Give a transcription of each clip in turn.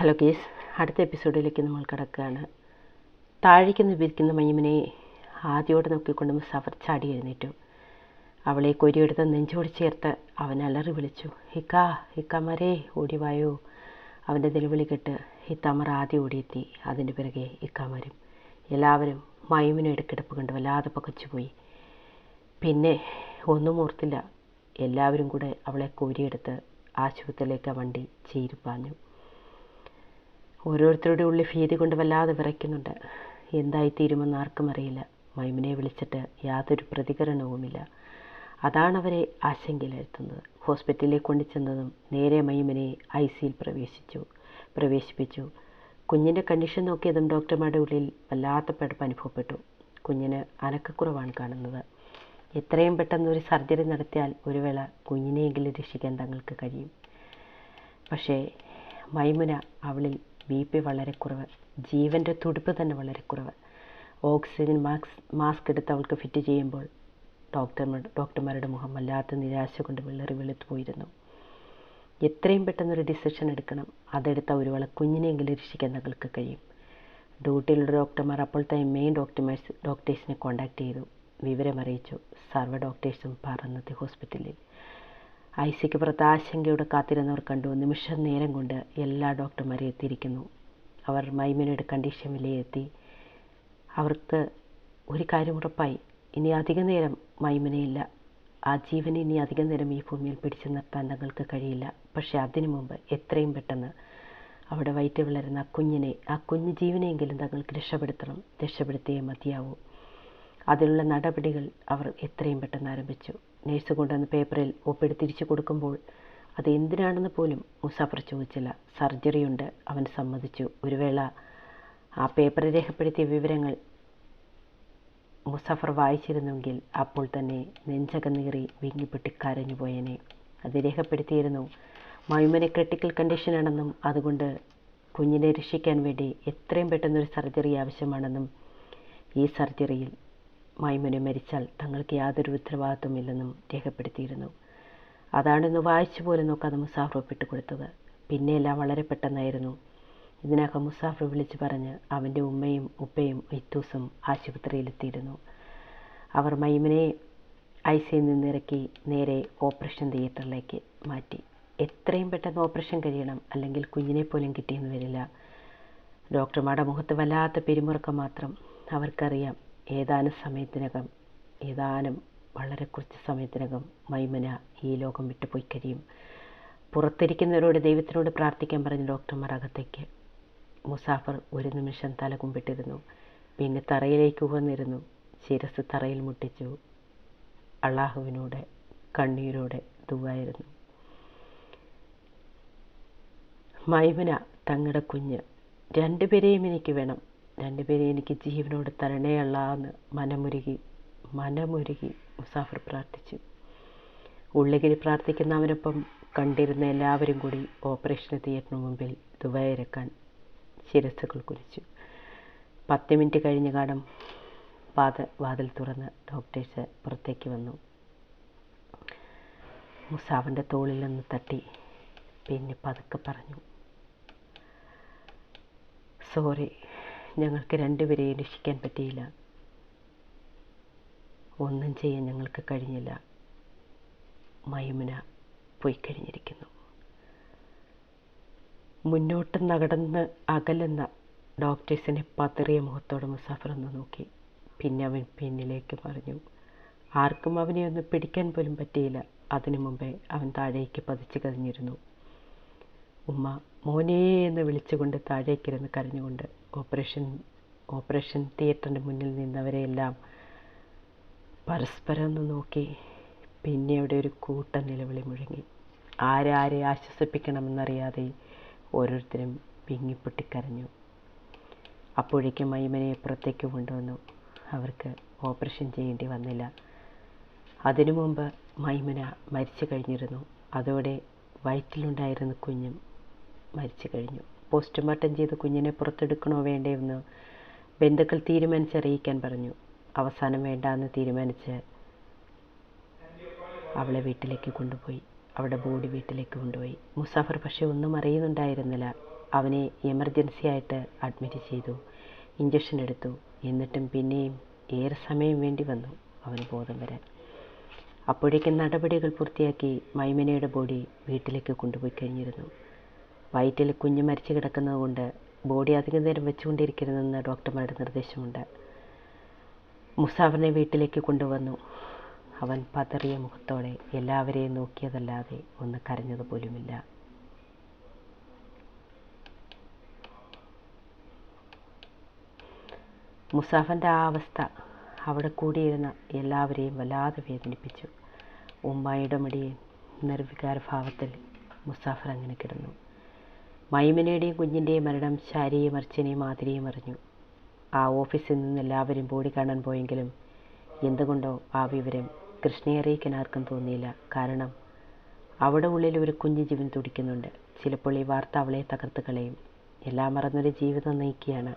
Hello case അടുത്ത എപ്പിസോഡിലേക്ക് നമ്മൾ കിടക്കുകയാണ്. താഴേക്ക് നിന്നിരിക്കുന്ന മയ്യമ്മനെ ആദ്യോടെ നോക്കിക്കൊണ്ട് മുസാഫർ ചാടി എഴുന്നേറ്റു. അവളെ കൊരിയെടുത്ത് നെഞ്ചോട് ചേർത്ത് അവൻ അലറി വിളിച്ചു. ഹിക്കാ ഹിക്കാമരേ ഓടിവായോ. അവന്റെ നിലവിളി കെട്ട് ഹിത്താമർ ആദ്യം ഓടിയെത്തി. അതിന്റെ പിറകെ ഇക്കാമരും എല്ലാവരും മയുമിനെ ഇടക്കിടപ്പ് കണ്ട് വല്ലാതെ പകച്ചുപോയി. പിന്നെ ഒന്നും ഓർത്തില്ല. എല്ലാവരും കൂടെ അവളെ കോരിയെടുത്ത് ആശുപത്രിയിലേക്ക് വണ്ടി ചീരിപ്പാഞ്ഞു. ഓരോരുത്തരുടെ ഉള്ളിൽ ഭീതി കൊണ്ട് വല്ലാതെ വിറയ്ക്കുന്നുണ്ട്. എന്തായിത്തീരുമെന്ന് ആർക്കും അറിയില്ല. മൈമിനെ വിളിച്ചിട്ട് യാതൊരു പ്രതികരണവുമില്ല. അതാണ് അവരെ ഹോസ്പിറ്റലിലേക്ക് കൊണ്ടുചെന്നതും നേരെ മൈമിനെ ഐ സിയിൽ പ്രവേശിച്ചു. പ്രവേശിപ്പിച്ചു. കുഞ്ഞിന്റെ കണ്ടീഷൻ നോക്കിയതും ഡോക്ടർമാരുടെ ഉള്ളിൽ വല്ലാത്ത പെടുപ്പ് അനുഭവപ്പെട്ടു. കുഞ്ഞിന് അനക്കക്കുറവാണ് കാണുന്നത്. എത്രയും പെട്ടെന്ന് ഒരു സർജറി നടത്തിയാൽ ഒരു വേള കുഞ്ഞിനെയെങ്കിലും രക്ഷിക്കാൻ തങ്ങൾക്ക് കഴിയും. പക്ഷേ മൈമുന അവളിൽ ബി പി വളരെ കുറവ്. ജീവന്റെ തുടിപ്പ് തന്നെ വളരെ കുറവ്. ഓക്സിജൻ മാസ്ക് മാസ്ക് എടുത്ത് അവൾക്ക് ഫിറ്റ് ചെയ്യുമ്പോൾ ഡോക്ടർമാർ ഡോക്ടർമാരുടെ മുഖം വല്ലാത്ത നിരാശ കൊണ്ട് വിളറി വെളുത്തു പോയിരുന്നു. എത്രയും പെട്ടെന്നൊരു ഡിസിഷൻ എടുക്കണം. അതെടുത്ത ഒരു വേള കുഞ്ഞിനെയെങ്കിലും രക്ഷിക്കാൻ തങ്ങൾക്ക് കഴിയും. ഡ്യൂട്ടിയിലുള്ള ഡോക്ടർമാർ അപ്പോഴത്തെ മെയിൻ ഡോക്ടർമാർസ് ഡോക്ടേഴ്സിനെ കോൺടാക്ട് ചെയ്തു. വിവരമറിയിച്ചു. സർവ ഡോക്ടേഴ്സും പറഞ്ഞത് ഹോസ്പിറ്റലിൽ ഐ സിക്ക് പുറത്ത് ആശങ്കയോടെ കാത്തിരുന്നവർ കണ്ടു. നിമിഷ നേരം കൊണ്ട് എല്ലാ ഡോക്ടർമാരും എത്തിയിരിക്കുന്നു. അവർ മൈമിനയുടെ കണ്ടീഷൻ വിലയിരുത്തി അവർക്ക് ഒരു കാര്യം ഉറപ്പായി. ഇനി അധിക നേരം മൈമിനയില്ല ആ ജീവനെ ഇനി അധിക നേരം ഈ ഭൂമിയിൽ പിടിച്ചു നിർത്താൻ തങ്ങൾക്ക് കഴിയില്ല. പക്ഷേ അതിനു മുമ്പ് എത്രയും പെട്ടെന്ന് അവിടെ വയറ്റിൽ വളരുന്ന ആ കുഞ്ഞിനെ ആ കുഞ്ഞു ജീവനെയെങ്കിലും തങ്ങൾക്ക് രക്ഷപ്പെടുത്തണം. രക്ഷപ്പെടുത്തിയേ മതിയാവൂ. അതിനുള്ള നടപടികൾ അവർ എത്രയും പെട്ടെന്ന് ആരംഭിച്ചു. നേഴ്സ് കൊണ്ടുവന്ന പേപ്പറിൽ ഒപ്പിടി തിരിച്ചു കൊടുക്കുമ്പോൾ അത് എന്തിനാണെന്ന് പോലും മുസാഫർ ചോദിച്ചില്ല. സർജറി ഉണ്ട്. അവൻ സമ്മതിച്ചു. ഒരു വേള ആ പേപ്പറിൽ രേഖപ്പെടുത്തിയ വിവരങ്ങൾ മുസാഫർ വായിച്ചിരുന്നെങ്കിൽ അപ്പോൾ തന്നെ നെഞ്ചകന്നീറി വീങ്ങിപ്പെട്ടി കരഞ്ഞുപോയനെ അത് രേഖപ്പെടുത്തിയിരുന്നു. മയുമനെ ക്രിട്ടിക്കൽ കണ്ടീഷനാണെന്നും അതുകൊണ്ട് കുഞ്ഞിനെ രക്ഷിക്കാൻ വേണ്ടി എത്രയും പെട്ടെന്നൊരു സർജറി ആവശ്യമാണെന്നും ഈ സർജറിയിൽ മൈമുന മരിച്ചാൽ തങ്ങൾക്ക് യാതൊരു ഉത്തരവാദിത്വമില്ലെന്നും രേഖപ്പെടുത്തിയിരുന്നു. അതാണെന്ന് വായിച്ചു പോലും നോക്കാതെ മുസാഫർ ഒപ്പിട്ട് കൊടുത്തത്. പിന്നെയെല്ലാം വളരെ പെട്ടെന്നായിരുന്നു. ഇതിനകം മുസാഫർ വിളിച്ചു പറഞ്ഞ് അവന്റെ ഉമ്മയും ഉപ്പയും ഇത്തൂസും ആശുപത്രിയിലെത്തിയിരുന്നു. അവർ മൈമിനെ ഐ സിയിൽ നിന്നിറക്കി നേരെ ഓപ്പറേഷൻ തിയേറ്ററിലേക്ക് മാറ്റി. എത്രയും പെട്ടെന്ന് ഓപ്പറേഷൻ കഴിയണം അല്ലെങ്കിൽ കുഞ്ഞിനെ പോലും കിട്ടിയെന്ന് വരില്ല. ഡോക്ടർമാരുടെ മുഖത്ത് വല്ലാത്ത പിരിമുറുക്കം മാത്രം അവർക്കറിയാം. ഏതാനും സമയത്തിനകം ഏതാനും വളരെ കുറച്ച് സമയത്തിനകം മൈമന ഈ ലോകം വിട്ടുപോയി കഴിയും. പുറത്തിരിക്കുന്നവരോട് ദൈവത്തിനോട് പ്രാർത്ഥിക്കാൻ പറഞ്ഞ ഡോക്ടർമാർ അകത്തേക്ക് മുസാഫർ ഒരു നിമിഷം തല കുമ്പിട്ടിരുന്നു. പിന്നെ തറയിലേക്ക് വന്നിരുന്നു ശിരസ് തറയിൽ മുട്ടിച്ചു. അള്ളാഹുവിനോട് കണ്ണീരോടെ ദുവായിരുന്നു. മൈമന തങ്ങളുടെ കുഞ്ഞ് രണ്ടുപേരെയും എനിക്ക് വേണം. രണ്ടുപേരെയും എനിക്ക് ജീവനോട് തരണേ അല്ലാന്ന് മനമുരുകി മനമുരുകി മുസാഫർ പ്രാർത്ഥിച്ചു. ഉള്ളിൽ പ്രാർത്ഥിക്കുന്നവനൊപ്പം കണ്ടിരുന്ന എല്ലാവരും കൂടി ഓപ്പറേഷൻ തിയേറ്ററിന് മുമ്പിൽ ദുബായിരക്കാൻ ശിരസ്സുകൾ കുറിച്ചു. പത്ത് മിനിറ്റ് കഴിഞ്ഞ കാണും വാത വാതിൽ തുറന്ന് ഡോക്ടേഴ്സ് പുറത്തേക്ക് വന്നു. മുസാഫിന്റെ തോളിൽ നിന്ന് തട്ടി പിന്നെ പതുക്കെ പറഞ്ഞു സോറി ഞങ്ങൾക്ക് രണ്ടുപേരെയും രക്ഷിക്കാൻ പറ്റിയില്ല. ഒന്നും ചെയ്യാൻ ഞങ്ങൾക്ക് കഴിഞ്ഞില്ല. മയമുന പോയി കഴിഞ്ഞിരിക്കുന്നു. മുന്നോട്ട് നടന്ന് അകലുന്ന ഡോക്ടേഴ്സിനെ പതറിയ മുഖത്തോടെ മുസാഫർ ഒന്ന് നോക്കി. പിന്നെ അവൻ പിന്നിലേക്ക് പറഞ്ഞു ആർക്കും അവനെ ഒന്ന് പിടിക്കാൻ പോലും പറ്റിയില്ല. അതിനു മുമ്പേ അവൻ താഴേക്ക് പതിച്ചു കഴിഞ്ഞിരുന്നു ഉമ്മ മോനേ എന്ന് വിളിച്ചുകൊണ്ട് താഴേക്കിരുന്ന് കരഞ്ഞുകൊണ്ട് ഓപ്പറേഷൻ ഓപ്പറേഷൻ തിയേറ്ററിന്റെ മുന്നിൽ നിന്നവരെയെല്ലാം പരസ്പരം ഒന്ന് നോക്കി. പിന്നെ അവിടെ ഒരു കൂട്ടം നിലവിളി മുഴങ്ങി. ആരാരെ ആശ്വസിപ്പിക്കണമെന്നറിയാതെ ഓരോരുത്തരും പിങ്ങിപ്പൊട്ടിക്കരഞ്ഞു അപ്പോഴേക്കും മൈമനെ പുറത്തേക്ക് കൊണ്ടുവന്നു. അവർക്ക് ഓപ്പറേഷൻ ചെയ്യേണ്ടി വന്നില്ല. അതിനു മുമ്പ് മൈമന മരിച്ചു കഴിഞ്ഞിരുന്നു. അതോടെ വയറ്റിലുണ്ടായിരുന്ന കുഞ്ഞും മരിച്ചു കഴിഞ്ഞു. പോസ്റ്റ്മോർട്ടം ചെയ്ത് കുഞ്ഞിനെ പുറത്തെടുക്കണോ വേണ്ടേന്ന് ബന്ധുക്കൾ തീരുമാനിച്ചറിയിക്കാൻ പറഞ്ഞു. അവസാനം വേണ്ടാന്ന് തീരുമാനിച്ച് അവളെ വീട്ടിലേക്ക് കൊണ്ടുപോയി. അവളുടെ ബോഡി വീട്ടിലേക്ക് കൊണ്ടുപോയി. മുസാഫർ പക്ഷേ ഒന്നും അറിയുന്നുണ്ടായിരുന്നില്ല. അവനെ എമർജൻസി ആയിട്ട് അഡ്മിറ്റ് ചെയ്തു. ഇഞ്ചക്ഷൻ എടുത്തു. എന്നിട്ടും പിന്നെയും ഏറെ സമയം വേണ്ടി വന്നു അവന് ബോധം വരാൻ. അപ്പോഴേക്കും നടപടികൾ പൂർത്തിയാക്കി മൈമനയുടെ ബോഡി വീട്ടിലേക്ക് കൊണ്ടുപോയി കഴിഞ്ഞിരുന്നു. വയറ്റിൽ കുഞ്ഞ് മരിച്ചു കിടക്കുന്നത് കൊണ്ട് ബോഡി അധികം നേരം വെച്ചുകൊണ്ടിരിക്കരുതെന്ന് ഡോക്ടർമാരുടെ നിർദ്ദേശമുണ്ട്. മുസാഫറിനെ വീട്ടിലേക്ക് കൊണ്ടുവന്നു. അവൻ പതറിയ മുഖത്തോടെ എല്ലാവരെയും നോക്കിയതല്ലാതെ ഒന്ന് കരഞ്ഞത് പോലുമില്ല. മുസാഫിന്റെ ആ അവസ്ഥ അവിടെ കൂടിയിരുന്ന എല്ലാവരെയും വല്ലാതെ വേദനിപ്പിച്ചു. ഉമ്മായിയുടെ മടിയിൽ നിർവികാര ഭാവത്തിൽ മുസാഫർ അങ്ങനെ കിടന്നു. മൈമനയുടെയും കുഞ്ഞിന്റെയും മരണം ശാരിയും അർച്ചനയും മാതിരിയും അറിഞ്ഞു. ആ ഓഫീസിൽ നിന്ന് എല്ലാവരും ബോഡി കാണാൻ പോയെങ്കിലും എന്തുകൊണ്ടോ ആ വിവരം കൃഷ്ണയെ അറിയിക്കാൻ ആർക്കും തോന്നിയില്ല. കാരണം അവിടെ ഉള്ളിൽ ഒരു കുഞ്ഞു ജീവൻ തുടിക്കുന്നുണ്ട്. ചിലപ്പോൾ ഈ വാർത്ത അവളെ തകർത്ത് കളയും. എല്ലാം മറന്നൊരു ജീവിതം നയിക്കുകയാണ്.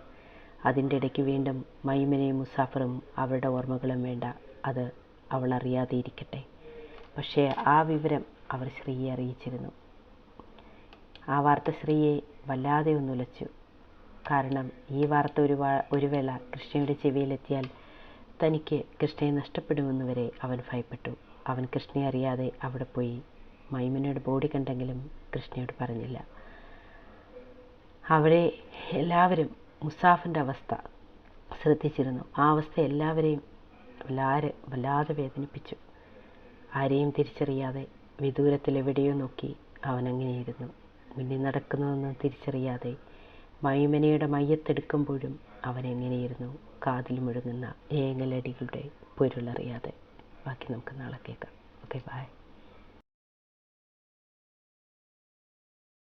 അതിന്റെ ഇടയ്ക്ക് വീണ്ടും മൈമനയും മുസാഫറും അവരുടെ ഓർമ്മകളും വേണ്ട. അത് അവൾ അറിയാതെ ഇരിക്കട്ടെ പക്ഷേ ആ വിവരം അവർ ശ്രീയെ അറിയിച്ചിരുന്നു. ആ വാർത്ത ശ്രീയെ വല്ലാതെ ഒന്നുലച്ചു കാരണം ഈ വാർത്ത ഒരു ഒരു വേള കൃഷ്ണയുടെ ചെവിയിലെത്തിയാൽ തനിക്ക് കൃഷ്ണയെ നഷ്ടപ്പെടുമെന്ന് വരെ അവൻ ഭയപ്പെട്ടു. അവൻ കൃഷ്ണയെ അറിയാതെ അവിടെ പോയി മൈമനയുടെ ബോഡി കണ്ടെങ്കിലും കൃഷ്ണയോട് പറഞ്ഞില്ല. അവിടെ എല്ലാവരും മുസാഫിന്റെ അവസ്ഥ ശ്രദ്ധിച്ചിരുന്നു. ആ അവസ്ഥ എല്ലാവരെയും വല്ലാതെ വല്ലാതെ വേദനിപ്പിച്ചു. ആരെയും തിരിച്ചറിയാതെ വിദൂരത്തിൽ എവിടെയോ നോക്കി അവനങ്ങനെയിരുന്നു മുന്നിൽ നടക്കുന്നതൊന്നും തിരിച്ചറിയാതെ മൈമനയുടെ മയ്യത്തെടുക്കുമ്പോഴും അവൻ എങ്ങനെയിരുന്നു? കാതിൽ മുഴങ്ങുന്ന ഏങ്ങലടികളുടെ പൊരുളറിയാതെ. ബാക്കി നമുക്ക് നാളെ കേൾക്കാം. Okay bye